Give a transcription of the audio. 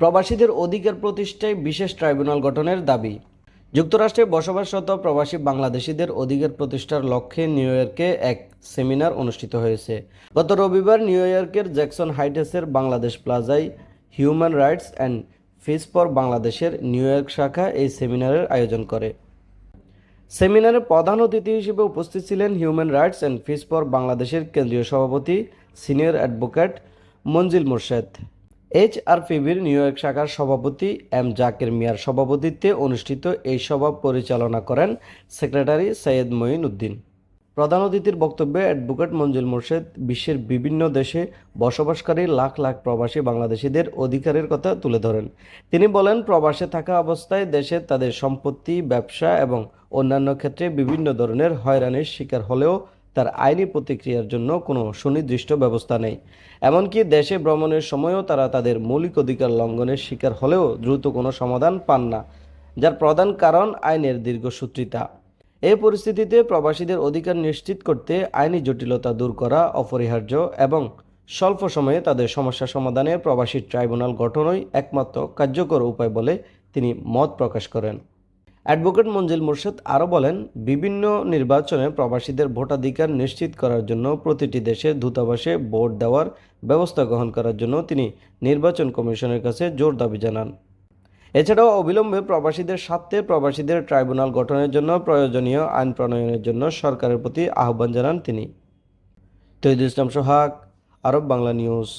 প্রবাসীদের অধিকার প্রতিষ্ঠায় বিশেষ ট্রাইব্যুনাল গঠনের দাবি। যুক্তরাষ্ট্রে বসবাসরত প্রবাসী বাংলাদেশিদের অধিকার প্রতিষ্ঠার লক্ষ্যে নিউ ইয়র্কে এক সেমিনার অনুষ্ঠিত হয়েছে। গত রবিবার নিউ ইয়র্কের জ্যাকসন হাইটেসের বাংলাদেশ প্লাজায় human rights and peace for বাংলাদেশের নিউ ইয়র্ক শাখা এই সেমিনারের আয়োজন করে। সেমিনারে প্রধান অতিথি হিসেবে উপস্থিত ছিলেন human rights and peace for বাংলাদেশের কেন্দ্রীয় সভাপতি, senior advocate Manjil Morshed. H R পিবির New York শাখার সভাপতি এম জাকির মিয়ার সভাপতিত্বে অনুষ্ঠিত এই সভা পরিচালনা করেন সেক্রেটারি সৈয়দ মঈন উদ্দিন। প্রধান অতিথির বক্তব্যে অ্যাডভোকেট মঞ্জুল মোর্শেদ, বিশ্বের বিভিন্ন দেশে বসবাসকারী লাখ লাখ প্রবাসী বাংলাদেশিদের অধিকারের কথা তুলে ধরেন। তিনি বলেন, প্রবাসে থাকা অবস্থায় দেশে তাদের সম্পত্তি, ব্যবসা এবং অন্যান্য ক্ষেত্রে বিভিন্ন ধরনের হয়রানির শিকার হলেও তার আইনি প্রতিক্রিয়ার জন্য কোনো সুনির্দিষ্ট ব্যবস্থা নেই। এমনকি দেশে ভ্রমণের সময়ও তারা তাদের মৌলিক অধিকার লঙ্ঘনের শিকার হলেও দ্রুত কোনো সমাধান পান না, যার প্রধান কারণ আইনের দীর্ঘসূত্রিতা এই পরিস্থিতিতে প্রবাসীদের অধিকার নিশ্চিত করতে আইনি জটিলতা দূর করা অপরিহার্য এবং স্বল্প সময়ে তাদের সমস্যা সমাধানে প্রবাসী ট্রাইব্যুনাল গঠনই একমাত্র কার্যকর উপায় বলে তিনি মত প্রকাশ করেন। অ্যাডভোকেট মঞ্জিল মুর্শেদ আরও বলেন, বিভিন্ন নির্বাচনে প্রবাসীদের ভোটাধিকার নিশ্চিত করার জন্য প্রতিটি দেশের দূতাবাসে ভোট দেওয়ার ব্যবস্থা গ্রহণ করার জন্য তিনি নির্বাচন কমিশনের কাছে জোর দাবি জানান। এছাড়াও অবিলম্বে প্রবাসীদের স্বার্থে প্রবাসীদের ট্রাইব্যুনাল গঠনের জন্য প্রয়োজনীয় আইন প্রণয়নের জন্য সরকারের প্রতি আহ্বান জানান তিনি। তৈদুল ইসলাম সোহাগ, আরব বাংলা নিউজ।